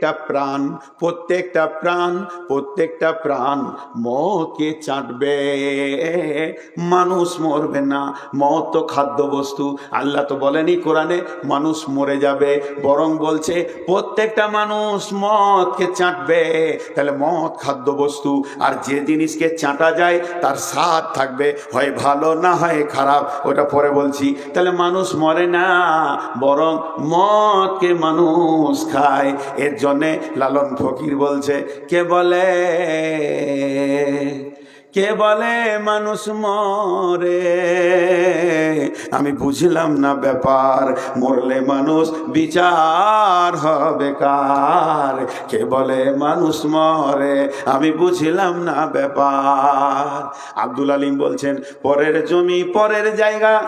প্রত্যেকটা প্রাণ প্রত্যেকটা প্রাণ প্রত্যেকটা প্রাণ মকে চাটবে। মানুষ মরবে না মত তো খাদ্য বস্তু আল্লাহ তো বলেনি কোরআনে, মানুষ মরে যাবে। বরং বলছে, প্রত্যেকটা মানুষ মদকে চাটবে। তাহলে মদ খাদ্য বস্তু আর যে জিনিসকে চাটা যায়, তার স্বাদ থাকবে। হয় ভালো না হয় খারাপ, ওটা পরে বলছি। তাহলে মানুষ মরে না, বরং মদকে মানুষ খায়। এর জন্যে লালন ফকির বলছে, কে বলে? কে বলে মানুষ মরে? আমি বুঝলাম না ব্যাপার, মরলে মানুষ বিচার হবে কার? কে বলে মানুষ মরে? আমি বুঝলাম না ব্যাপার। আব্দুল আলিম বলছেন, পরের জমি, পরের জায়গা।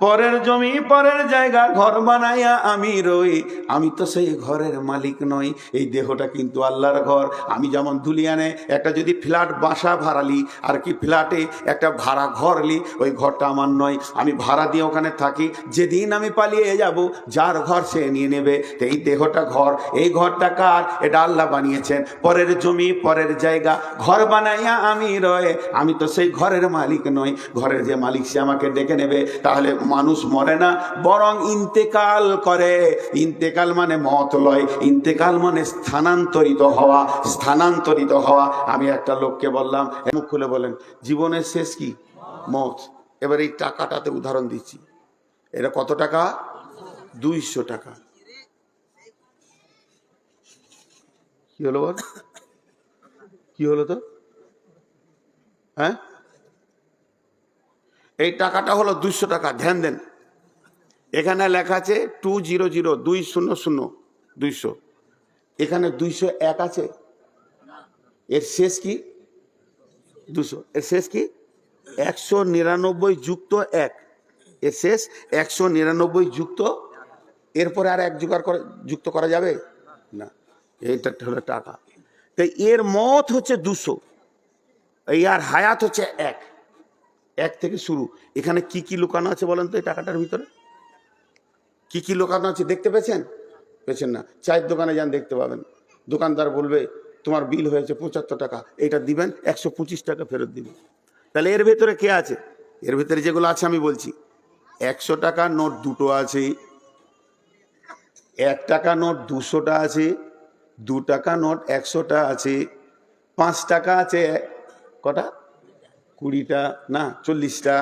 পরের জমি, পরের জায়গা, ঘর বানাইয়া আমি রই। আমি তো সেই ঘরের মালিক নই। এই দেহটা কিন্তু আল্লাহর ঘর। আমি যেমন দুলিয়ানে একটা যদি ফ্ল্যাট বাসা ভাড়ালি আর কি ফ্ল্যাটে একটা ভাড়া ঘর লি, ওই ঘরটা আমার নয়। আমি ভাড়া দিয়ে ওখানে থাকি। যেদিন আমি পালিয়ে যাব, যার ঘর সে নিয়ে নেবে। তো এই দেহটা ঘর। এই ঘরটা কার? এটা আল্লাহ বানিয়েছেন। পরের জমি, পরের জায়গা, ঘর বানাইয়া আমি রয়ে। আমি তো সেই ঘরের মালিক নই। ঘরের যে মালিক সে আমাকে ডেকে নেবে, তাহলে মানুষ মরে না, বরং ইন্তেকাল করে। ইন্তেকাল মানে মত লয়, ইন্তেকাল মানে স্থানান্তরিত হওয়া স্থানান্তরিত হওয়া। আমি একটা লোককে বললাম মুখ খুলে বলেন, জীবনের শেষ কি? মত। এবার এই টাকাটাতে উদাহরণ দিচ্ছি। এটা কত টাকা? দুইশো টাকা। কি হলো বল? কি হলো তো হ্যাঁ? এই টাকাটা হলো দুইশো টাকা, ধ্যান দেন। এখানে লেখা আছে টু জিরো জিরো দুই শূন্য শূন্য দুইশো। এখানে দুইশো এক আছে। এর শেষ কি? দুশো। এর শেষ কি? একশো নিরানব্বই যুক্ত এক। এর শেষ একশো নিরানব্বই যুক্ত। এরপরে আর এক জোগাড় করে, যুক্ত করা যাবে? না। এইটা হলো টাকা। তাই এর মত হচ্ছে দুশো। আর হায়াত হচ্ছে এক। এক থেকে শুরু। এখানে কি কি লুকানো আছে বলেন তো এই টাকাটার ভিতরে? কি কি লুকানো আছে দেখতে পেয়েছেন? পেয়েছেন না। চায়ের দোকানে যান, দেখতে পাবেন। দোকানদার বলবে, তোমার বিল হয়েছে পঁচাত্তর টাকা। এটা দিবেন, একশো পঁচিশ টাকা ফেরত দিবেন। তাহলে এর ভেতরে কে আছে? এর ভেতরে যেগুলো আছে আমি বলছি। একশো টাকা নোট দুটো আছে। এক টাকা নোট দুশোটা আছে। দু টাকা নোট একশোটা আছে। পাঁচ টাকা আছে। কটা? কুড়িটা না চল্লিশটা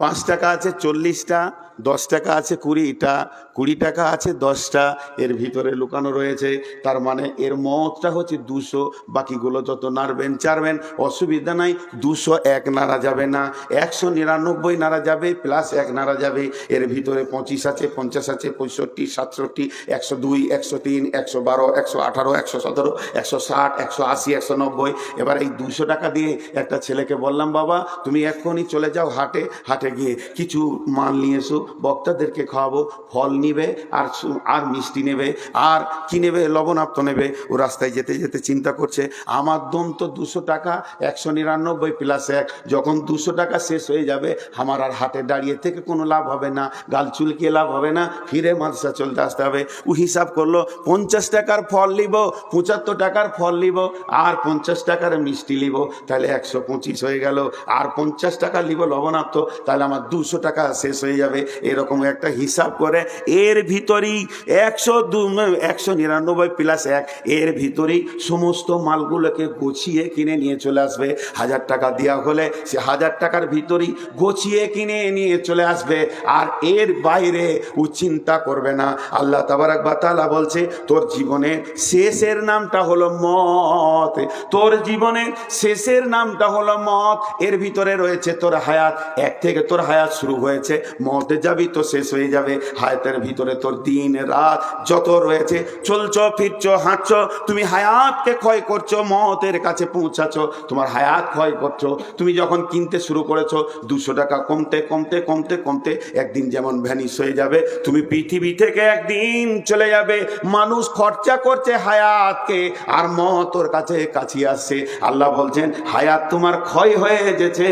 পাঁচ টাকা আছে চল্লিশটা, দশ টাকা আছে কুড়িটা, কুড়ি টাকা আছে দশটা, এর ভিতরে লুকানো রয়েছে। তার মানে এর মতটা হচ্ছে দুশো, বাকিগুলো যত নাড়বেন চারবেন অসুবিধা নাই, দুশো এক নাড়া যাবে না, একশো নিরানব্বই নাড়া যাবে, প্লাস এক নাড়া যাবে। এর ভিতরে পঁচিশ আছে, পঞ্চাশ আছে, পঁয়ষট্টি, সাতষট্টি, একশো দুই, একশো তিন, একশো বারো, একশো আঠারো, একশো সতেরো, একশো ষাট, একশো আশি, একশো নব্বই। এবার এই দুশো টাকা দিয়ে একটা ছেলেকে বললাম, বাবা, তুমি এক্ষুনি চলে যাও হাটে হাটে গিয়ে কিছু মাল নিয়ে এসো, বক্তাদেরকে খাওয়াবো, ফল নিবে, আর আর মিষ্টি নেবে, আর কি নেবে লবণাপ্ত নেবে। ও রাস্তায় যেতে যেতে চিন্তা করছে, আমার দম তো দুশো টাকা, একশো নিরানব্বই প্লাস এক। যখন দুশো টাকা শেষ হয়ে যাবে, আমার আর হাটে দাঁড়িয়ে থেকে কোনো লাভ হবে না। গাল চুলকিয়ে লাভ হবে না। ফিরে মাদ্রাসা চলতে আসতে হবে। ও হিসাব করল, পঞ্চাশ টাকার ফল নিব, পঁচাত্তর টাকার ফল নিব, আর পঞ্চাশ টাকার মিষ্টি নিব। তাহলে একশো পঁচিশ হয়ে গেল। আর পঞ্চাশ টাকা নিব লবণাক্ত, তাহলে আমার দুশো টাকা শেষ হয়ে যাবে। এরকম একটা হিসাব করে এর ভিতরেই একশো দু, একশো নিরানব্বই প্লাস এক, এর ভিতরেই সমস্ত মালগুলোকে গুছিয়ে কিনে নিয়ে চলে আসবে। হাজার টাকা দেওয়া হলে সে হাজার টাকার ভিতরেই গুছিয়ে কিনে নিয়ে চলে আসবে। আর এর বাইরে ও চিন্তা করবে না। আল্লাহ তাবারাক বাতালা বলছে, তোর জীবনের শেষের নামটা হলো মত। তোর জীবনের শেষের নামটা হলো মত। এর ভিতরে রয়েছে তোর হায়াত। এক থেকে তোর হায়াত শুরু হয়েছে, মতে যাবি তো শেষ হয়ে যাবে। হায়াতের ভিতরে তোর দিন, রাত যত রয়েছে, চলছ, ফিরছ, হাঁটছ, তুমি হায়াতকে ক্ষয় করছ, মতের কাছে পৌঁছাছো, তোমার হায়াত ক্ষয় করছ। তুমি যখন কিনতে শুরু করেছ, দুশো টাকা কমতে কমতে কমতে কমতে একদিন যেমন ভ্যানিশ হয়ে যাবে, তুমি পৃথিবী থেকে একদিন চলে যাবে। মানুষ খরচা করছে হায়াতকে, আর মত ওর কাছে কাছে আসছে। আল্লাহ বলছেন, হায়াত তোমার ক্ষয় হয়ে গেছে।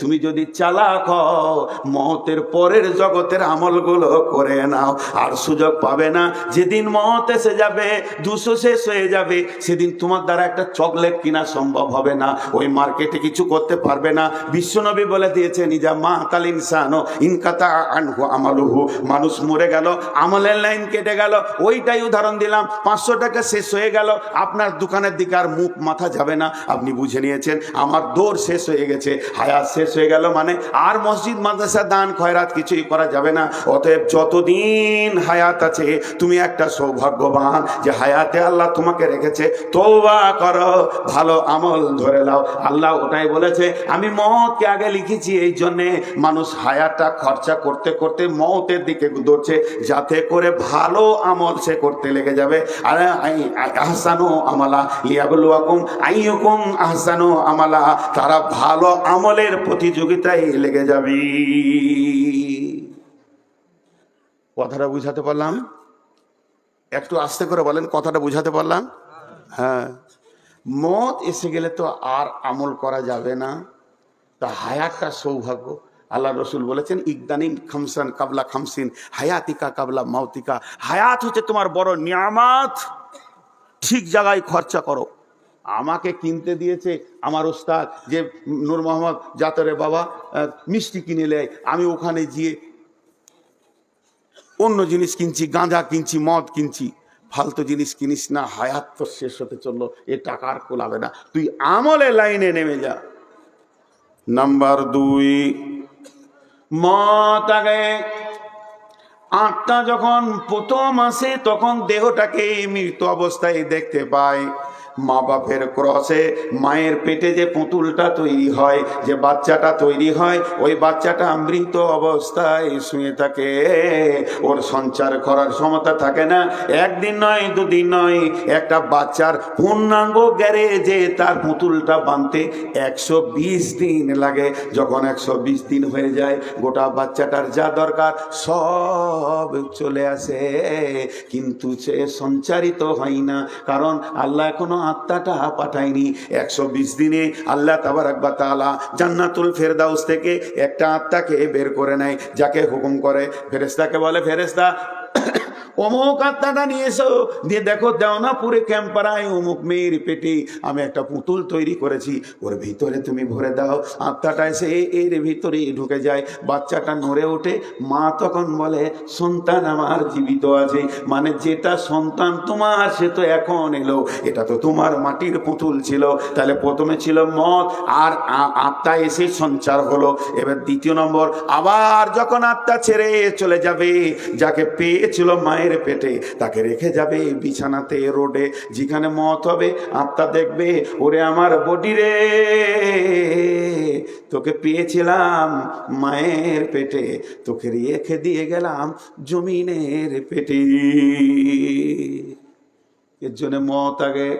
তুমি যদি চালাক হও মতের পরের জগতের আমলগুলো করে নাও। আর সুযোগ পাবে না, যেদিন মত এসে যাবে দুশো শেষ হয়ে যাবে, সেদিন তোমার দ্বারা একটা চকলেট কিনা সম্ভব হবে না। ওই মার্কেটে কিছু করতে পারবে না। বিশ্বনবী বলে দিয়েছে নিজা মা তাল ইনসানো ইনকাতা আনহু আমালুহু। মানুষ মরে গেল, আমলের লাইন কেটে গেল। ওইটাই উদাহরণ দিলাম, পাঁচশো টাকা শেষ হয়ে গেল। আপনার দোকানের দিকে আর মুখ মাথা যাবে না। আপনি বুঝে নিয়েছেন, আমার দৌড় শেষ হয়ে গেছে। হায়াত শেষ হয়ে গেল মানে আর মসজিদ, মাদ্রাসা দান, খয়রাত কিছুই করা যাবে না। অতএব যতদিন হায়াত আছে, তুমি একটা সৌভাগ্যবান যে হায়াতে আল্লাহ তোমাকে রেখেছে তৌবা করো, ভালো আমল ধরে নাও। আল্লাহ ওটাই বলেছে, আমি মতকে আগে লিখেছি, এই জন্যে মানুষ হায়াতটা খরচা করতে করতে মতের দিকে দৌড়ছে, যাতে করে ভালো আমল সে করতে লেগে যাবে। আর আহসানু আমালা লিয়াবলুয়াকুম। আইয়ুকুম আহসানু আমালা। তারা ভালো আমলের প্রতিযোগিতায় লেগে যাবে। কথাটা বুঝাতে পারলাম? একটু আস্তে করে বলেন, কথাটা বুঝাতে পারলাম? হ্যাঁ। মত এসে গেলে তো আর আমল করা যাবে না। তা হায়াতটা সৌভাগ্য। আল্লাহ রসুল বলেছেন, ইকদানিন খামসান কাবলা খামসিন, হায়াতিকা কাবলা মাউতিকা। হায়াত হচ্ছে তোমার বড় নিয়ামাত। ঠিক জায়গায় খরচা করো। আমাকে কিনতে দিয়েছে আমার ওস্তাদ যে, নূর মোহাম্মদ জাতরে বাবা মিষ্টি কিনে নেয় আমি ওখানে গিয়ে অন্য জিনিস কিনছি, গাঁজা কিনছি, মদ কিনছি। ফালতু জিনিস কিনিস না, হায়াত তো শেষ হতে চলল, এ টাকা আর কোলাবে না। তুই আমলে লাইনে নেমে যা। নাম্বার দুই, মত আগে। আটটা যখন প্রথম আসে, তখন দেহটাকে মৃত অবস্থায় দেখতে পায়। মা বাপের ক্রসে মায়ের পেটে যে পুতুলটা তৈরি হয়, যে বাচ্চাটা তৈরি হয়, ওই বাচ্চাটা মৃত অবস্থায় শুয়ে থাকে। ওর সঞ্চার করার ক্ষমতা থাকে না। একদিন নয়, দুদিন নয়, একটা বাচ্চার পূর্ণাঙ্গ গ্যারেজে তার পুতুলটা বানতে একশো দিন লাগে। যখন একশো বিশ দিন হয়ে যায়, গোটা বাচ্চাটার যা দরকার সব চলে আসে। কিন্তু সে সঞ্চারিত হয় না, কারণ আল্লাহ এখনও আত্মাটা পাঠায়নি। একশো বিশ দিনে আল্লাহ তাবার আকবা তালা জান্নাতুল ফেরদাউস থেকে একটা আত্মাকে বের করে নেয়, যাকে হুকুম করে ফেরেস্তাকে বলে ফেরেস্তা অমুক আত্মাটা নিয়ে এসো দিয়ে দেখো, দেওনাপুরে ক্যাম্পারায় অমুক মেয়ের পেটে আমি একটা পুতুল তৈরি করেছি। ওর ভিতরে তুমি ভরে দাও। আত্মাটা এসে এর ভিতরে ঢুকে যায়। বাচ্চাটা নড়ে ওঠে। মা তখন বলে, সন্তান আমার জীবিত আছে। মানে যেটা সন্তান তোমার, সে তো এখন এলো। এটা তো তোমার মাটির পুতুল ছিল। তাহলে প্রথমে ছিল মদ, আর আত্মা এসে সঞ্চার হলো। এবার দ্বিতীয় নম্বর, আবার যখন আত্মা ছেড়ে চলে যাবে, যাকে পেয়েছিল মায়ের পেটে, তাকে রেখে যাবে বিছানাতে রোডে। যেখানে মত হবে, আত্মা দেখবে, ওরে আমার বডি রে। তোকে পেয়েছিলাম মায়ের পেটে, তোকে রেখে দিয়ে গেলাম জমিনের পেটে। এর জন্য মত আগে,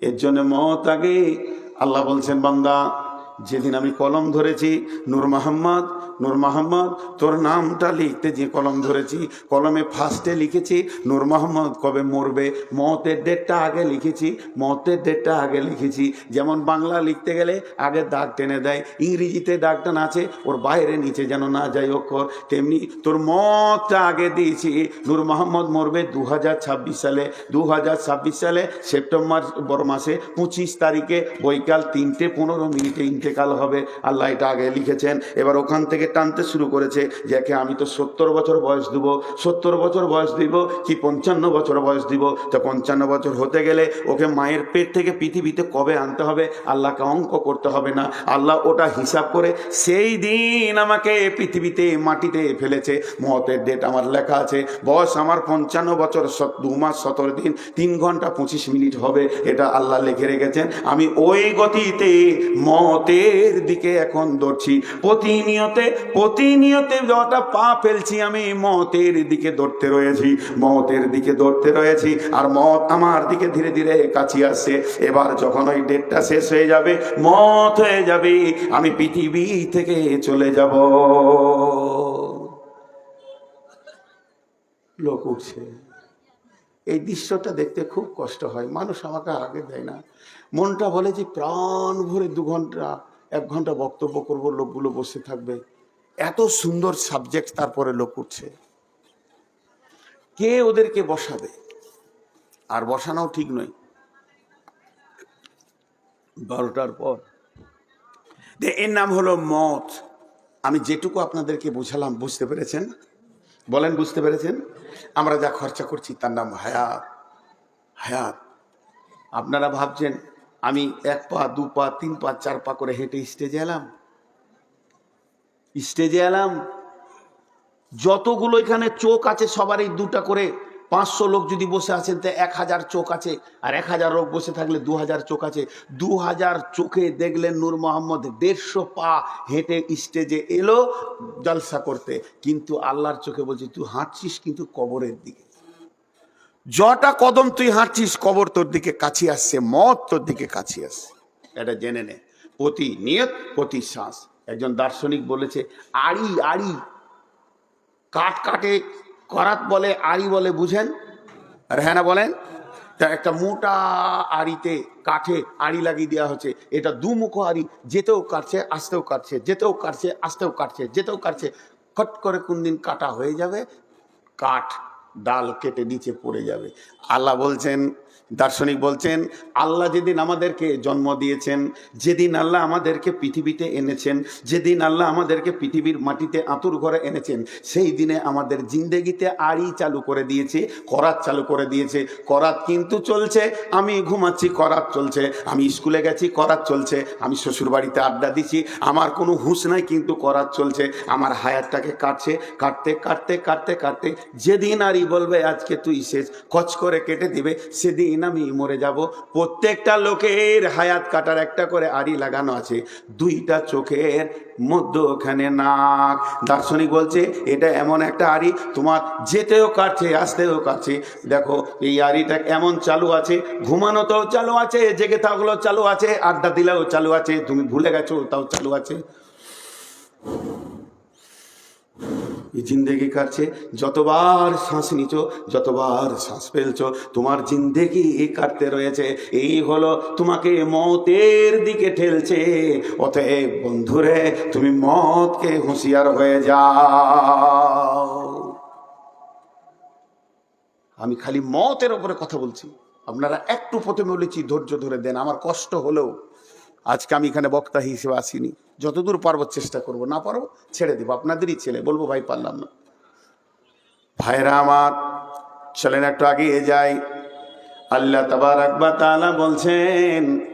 এর জন্য মত আগে। আল্লাহ বলছেন, বান্দা যেদিন আমি কলম ধরেছি, নূর মোহাম্মদ নূর মোহাম্মদ, তোর নামটা লিখতে যে কলম ধরেছি, কলমে ফার্স্টে লিখেছি, নূর মোহাম্মদ কবে মরবে, মতের ডেটটা আগে লিখেছি, মতের ডেটটা আগে লিখেছি। যেমন বাংলা লিখতে গেলে আগে দাগ টেনে দেয়, ইংরেজিতে দাগটা আছে ওর বাইরে নিচে যেন না যায় অক্ষর। তেমনি তোর মতটা আগে দিয়েছি, নূর মোহাম্মদ মরবে দু হাজার ছাব্বিশ সালে। দু হাজার ছাব্বিশ সালে সেপ্টেম্বর মাসে পঁচিশ তারিখে বৈকাল তিনটে পনেরো মিনিটে ইন্তেকাল হবে। আল্লাহ এটা আগে লিখেছেন। এবার ওখান থেকে টানতে শুরু করেছে যাকে আমি তো সত্তর বছর বয়স দিব। সত্তর বছর বয়স দিব কি পঞ্চান্ন বছর বয়স দিব? তো পঞ্চান্ন বছর হতে গেলে ওকে মায়ের পেট থেকে পৃথিবীতে কবে আনতে হবে? আল্লাহকে অঙ্ক করতে হবে না। আল্লাহ ওটা হিসাব করে সেই দিন আমাকে পৃথিবীতে মাটিতে ফেলেছে। মতের ডেট আমার লেখা আছে। বয়স আমার পঞ্চান্ন বছর দু মাস, সতেরো দিন, তিন ঘণ্টা পঁচিশ মিনিট হবে। এটা আল্লাহ লিখে রেখেছেন। আমি ওই গতিতে মতের দিকে এখন দৌড়ছি। প্রতিনিয়তে প্রতিনিয়তে যটা পা ফেলছি, আমি মতের দিকে দৌড়তে রয়েছি। মতের দিকে দৌড়তে রয়েছি, আর মত আমার দিকে ধীরে ধীরে কাছে আসছে। এবার যখন ওই ডেটটা শেষ হয়ে যাবে, মত হয়ে যাবে, আমি পৃথিবী থেকে চলে যাব। লোক উঠছে। এই দৃশ্যটা দেখতে খুব কষ্ট হয়। মানুষ আমাকে আগে দেয় না। মনটা বলে যে প্রাণ ভরে দু ঘণ্টা, এক ঘণ্টা বক্তব্য করব, লোকগুলো বসে থাকবে। এত সুন্দর সাবজেক্ট তারপরে লোক উঠছে। কে ওদেরকে বসাবে? আর বসানোও ঠিক নয়। বারোটার পর। এর নাম হলো মত। আমি যেটুকু আপনাদেরকে বুঝালাম, বুঝতে পেরেছেন? বলেন, বুঝতে পেরেছেন? আমরা যা খরচা করছি তার নাম হায়াত। হায়াত। আপনারা ভাবছেন, আমি এক পা, দু পা, তিন পা, চার পা করে হেঁটে স্টেজে এলাম? স্টেজে এলাম, যতগুলো এখানে চোখ আছে, সবারই দুটা করে পাঁচশো লোক যদি বসে আছেন, তো এক হাজার চোখ আছে, আর এক হাজার লোক বসে থাকলে দু হাজার চোখ আছে। দু হাজার চোখে দেখলেন নূর মোহাম্মদ দেড়শো পা হেঁটে স্টেজে এলো জলসা করতে। কিন্তু আল্লাহর চোখে বলছি, তুই হাঁটছিস কিন্তু কবরের দিকে। যটা কদম তুই হাঁটছিস, কবর তোর দিকে কাছে আসছে মত তোর দিকে কাছে আসছে। এটা জেনে নে। প্রতি নিয়ত, প্রতি শ্বাস। একজন দার্শনিক বলেছে, আড়ি আড়ি, কাঠ কাটে করাত বলে, আড়ি বলে বুঝেন? আর হ্যাঁ বলেন? তা একটা মোটা আড়িতে কাঠে আড়ি লাগিয়ে দেওয়া হচ্ছে। এটা দুমুখো আড়ি, যেতেও কাটছে, আসতেও কাটছে, যেতেও কাটছে, আসতেও কাটছে, যেতেও কাটছে। খট করে কোন দিন কাটা হয়ে যাবে, কাঠ, ডাল কেটে নিচে পড়ে যাবে। আল্লাহ বলছেন দার্শনিক বলছেন, আল্লাহ যেদিন আমাদেরকে জন্ম দিয়েছেন, যেদিন আল্লাহ আমাদেরকে পৃথিবীতে এনেছেন, যেদিন আল্লাহ আমাদেরকে পৃথিবীর মাটিতে আঁতুর ঘরে এনেছেন, সেই দিনে আমাদের জিন্দেগিতে আড়ি চালু করে দিয়েছে, করাত চালু করে দিয়েছে। করাত কিন্তু চলছে, আমি ঘুমাচ্ছি, করাত চলছে, আমি স্কুলে গেছি, করাত চলছে, আমি শ্বশুর বাড়িতে আড্ডা দিছি, আমার কোনো হুঁশ নাই কিন্তু করাত চলছে, আমার হায়াতটাকে কাটছে, কাটতে কাটতে কাটতে কাটতে, যেদিন আরই বলবে, আজকে তুই শেষ, কচ করে কেটে দিবে, সেদিন আমি মরে যাব। প্রত্যেকটা লোকের হায়াত কাটার একটা করে আড়ি লাগানো আছে। দুইটা চোখের মধ্যখানে নাক। দার্শনিক বলছে, এটা এমন একটা আড়ি, তোমার যেতেও কাটছে, আসতেও কাটছে। দেখো, এই আড়িটা এমন চালু আছে, ঘুমানোতেও চালু আছে, জেগে থাকলেও চালু আছে, আড্ডা দিলেও চালু আছে, তুমি ভুলে গেছো, তাও চালু আছে। এই জিন্দেগি কাটছে। যতবার শ্বাস নিছো, যতবার শ্বাস ফেলছো, তোমার জিন্দেগি কাটতে রয়েছে। এই হলো তোমাকে মতের দিকে ঠেলছে। অতএব বন্ধুরে, তুমি মতকে হুঁশিয়ার হয়ে যাও। আমি খালি মতের ওপরে কথা বলছি। আপনারা একটু প্রথমে বলেছি, ধৈর্য ধরে দেন। আমার কষ্ট হলেও আজকে আমি এখানে বক্তা হিসেবে আসিনি। যতদূর পারব চেষ্টা করব, না পারব ছেড়ে দেবো। আপনাদেরই ছেলে, বলব ভাই পারলাম না। ভাইরা আমার, চলেন একটু আগিয়ে যাই। আল্লাহ তাবার আকবা তালা বলছেন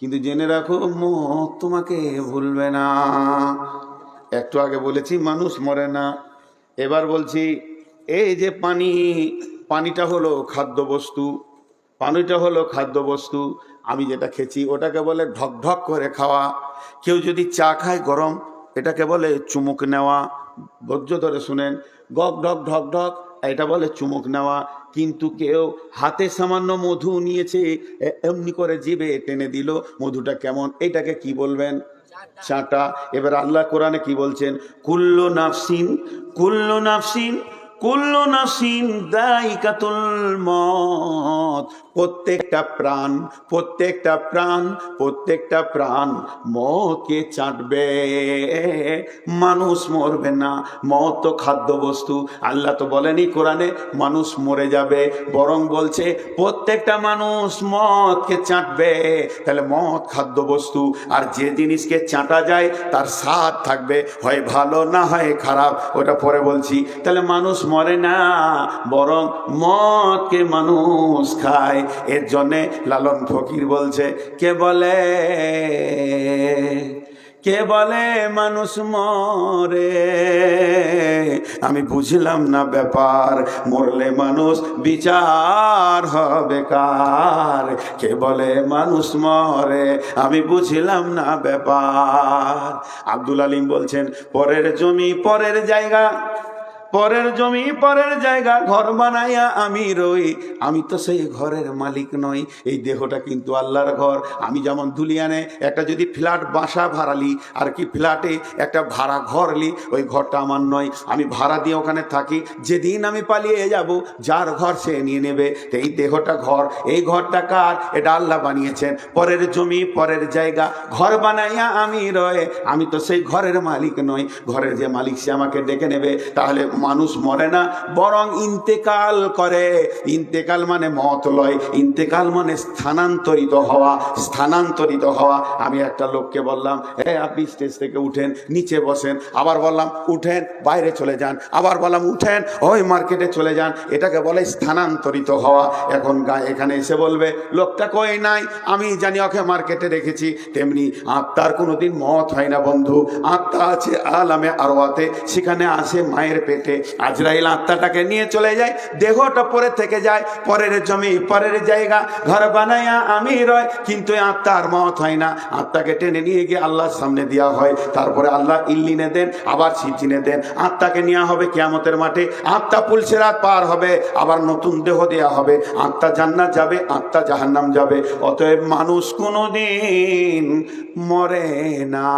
কিন্তু জেনে রাখো মত তোমাকে ভুলবে না। একটু আগে বলেছি, মানুষ মরে না। এবার বলছি, এই যে পানি, পানিটা হলো খাদ্যবস্তু, পানিটা হলো খাদ্যবস্তু, আমি যেটা খেয়েছি ওটাকে বলে ঢক ঢক করে খাওয়া। কেউ যদি চা খায় গরম, এটাকে বলে চুমুক নেওয়া। ধৈর্য ধরে শুনেন, গক ঢক ঢক ঢক এটা বলে চুমুক নেওয়া কিন্তু কেউ হাতে সামান্য মধু নিয়েছে এমনি করে জিবে টেনে দিল মধুটা কেমন এটাকে কি বলবেন? চাটা। এবার আল্লাহ কোরআনে কি বলছেন? কুল্ল নাফসিন কুল্ল নাফসিন কুল্লু নাফসিন দায়িকাতুল মত। প্রত্যেকটা প্রাণ প্রত্যেকটা প্রাণ প্রত্যেকটা প্রাণ মতকে চাটবে। মানুষ মরবে না মত তো খাদ্য বস্তু আল্লাহ তো বলেনি কোরআনে, মানুষ মরে যাবে। বরং বলছে, প্রত্যেকটা মানুষ মদকে চাটবে। তাহলে মদ খাদ্য বস্তু আর যে জিনিসকে চাটা যায়, তার স্বাদ থাকবে। হয় ভালো না হয় খারাপ, ওটা পরে বলছি। তাহলে মানুষ মরে না, বরং মদকে মানুষ খায়। এর জন্যে লালন ফকির বলছে, কে বলে? কে বলে মানুষ মরে? আমি বুঝলাম না ব্যাপার, মরলে মানুষ বিচার হবে কার? কে বলে মানুষ মরে? আমি বুঝলাম না ব্যাপার। আব্দুল আলিম বলছেন, পরের জমি, পরের জায়গা পরের জমি, পরের জায়গা, ঘর বানাইয়া আমি রই। আমি তো সেই ঘরের মালিক নই। এই দেহটা কিন্তু আল্লাহর ঘর। আমি যেমন দুলিয়ানে একটা যদি ফ্ল্যাট বাসা ভাড়ালি, আর কি ফ্ল্যাটে একটা ভাড়া ঘর লি, ওই ঘরটা আমার নয়। আমি ভাড়া দিয়ে ওখানে থাকি। যেদিন আমি পালিয়ে যাব, যার ঘর সে নিয়ে নেবে। এই দেহটা ঘর। এই ঘরটা কার? এটা আল্লাহ বানিয়েছেন। পরের জমি, পরের জায়গা, ঘর বানাইয়া আমি রয়ে। আমি তো সেই ঘরের মালিক নই। ঘরের যে মালিক সে আমাকে ডেকে নেবে, তাহলে মানুষ মরে না, বরং ইন্তেকাল করে। ইন্তেকাল মানে মত লয়, ইন্তেকাল মানে স্থানান্তরিত হওয়া স্থানান্তরিত হওয়া। আমি একটা লোককে বললাম হ্যাঁ আপনি স্টেজ থেকে উঠেন, নিচে বসেন। আবার বললাম, উঠেন, বাইরে চলে যান। আবার বললাম, উঠেন, ওই মার্কেটে চলে যান। এটাকে বলে স্থানান্তরিত হওয়া। এখন এখানে এসে বলবে, লোকটা কই নাই? আমি জানি ওকে মার্কেটে রেখেছি। তেমনি আত্মার কোনোদিন মত হয় না, বন্ধু। আত্মা আছে আলামে আরোয়াতে সেখানে আসে মায়ের পেটে। আজরাইল আত্মাটাকে নিয়ে চলে যায়, দেহটা পরে থেকে যায়, পরের জমি, পরের জায়গা, ঘর বানাইয়া আমি রয় কিন্তু আত্মার মত হয় না। আত্মাকে টেনে নিয়ে গিয়ে আল্লাহর সামনে দেওয়া হয়। তারপরে আল্লাহ ইল্লিনে দেন, আবার সিজিনে দেন। আত্মাকে নেওয়া হবে কেয়ামতের মাঠে। আত্মা পুলসে রাত পার হবে, আবার নতুন দেহ দেওয়া হবে। আত্মা জান্নাত যাবে, আত্মা জাহান্নাম যাবে। অতএব মানুষ কোনোদিন মরে না।